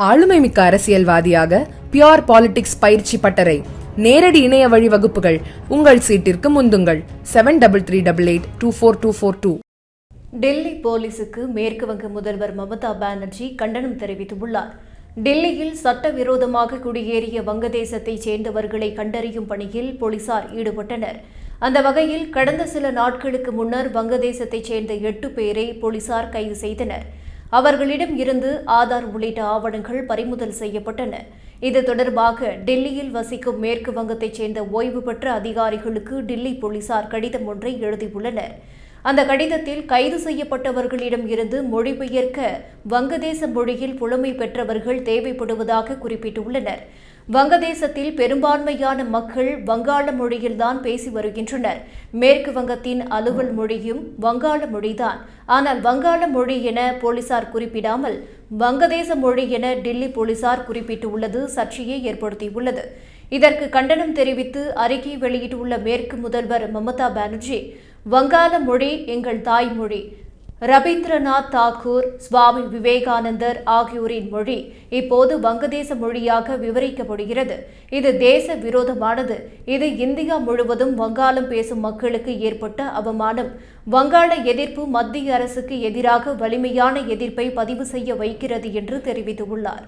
ஆளுமைமிக்க அரசியல்வாதியாக pure politics பயிற்சி பட்டறை. நேரடி இணைய வழி வகுப்புகள். உங்கள் சீட்டிற்கு முந்துங்கள். Seven double three double eight two four two four two Delhi போலீசுக்கு மேற்குவங்க முதல்வர் மமதா பானர்ஜி கண்டனம் தெரிவித்துள்ளார். டெல்லியில் சட்டவிரோதமாக குடியேறிய வங்கதேசத்தைச் சேர்ந்தவர்களை கண்டறியும் பணியில் போலீசார் ஈடுபட்டனர். அந்த வகையில் கடந்த சில நாட்களுக்கு முன்னர் வங்கதேசத்தைச் சேர்ந்த எட்டு பேரை போலீசார் கைது செய்தனர். அவர்களிடம் இருந்து ஆதார் உள்ளிட்ட ஆவணங்கள் பறிமுதல் செய்யப்பட்டன. இது தொடர்பாக டெல்லியில் வசிக்கும் மேற்கு வங்கத்தைச் சேர்ந்த ஓய்வு பெற்ற அதிகாரிகளுக்கு டெல்லி போலீசார் கடிதம் ஒன்றை எழுதியுள்ளனர். அந்த கடிதத்தில் கைது செய்யப்பட்டவர்களிடம் இருந்து மொழிபெயர்க்க வங்கதேச மொழியில் புலமை பெற்றவர்கள் தேவைப்படுவதாக குறிப்பிட்டுள்ளனர். வங்கதேசத்தில் பெரும்பான்மையான மக்கள் வங்காள மொழியில்தான் பேசி வருகின்றனர். மேற்கு வங்கத்தின் அலுவல் மொழியும் வங்காள மொழிதான். ஆனால் வங்காள மொழி என போலீசார் குறிப்பிடாமல் வங்கதேச மொழி என டெல்லி போலீசார் குறிப்பிட்டுள்ளது சர்ச்சையை ஏற்படுத்தியுள்ளது. இதற்கு கண்டனம் தெரிவித்து அறிக்கை வெளியிட்டுள்ள மேற்கு முதல்வர் மமதா பானர்ஜி வங்காள மொழி எங்கள் தாய்மொழி. ரவீந்திரநாத் தாக்கூர் சுவாமி விவேகானந்தர் ஆகியோரின் மொழி இப்போது வங்கதேச மொழியாக விவரிக்கப்படுகிறது. இது தேச விரோதமானது. இது இந்தியா முழுவதும் வங்காளம் பேசும் மக்களுக்கு ஏற்பட்ட அவமானம். வங்காள எதிர்ப்பு மத்திய அரசுக்கு எதிராக வலிமையான எதிர்ப்பை பதிவு செய்ய வைக்கிறது என்று தெரிவித்துள்ளார்.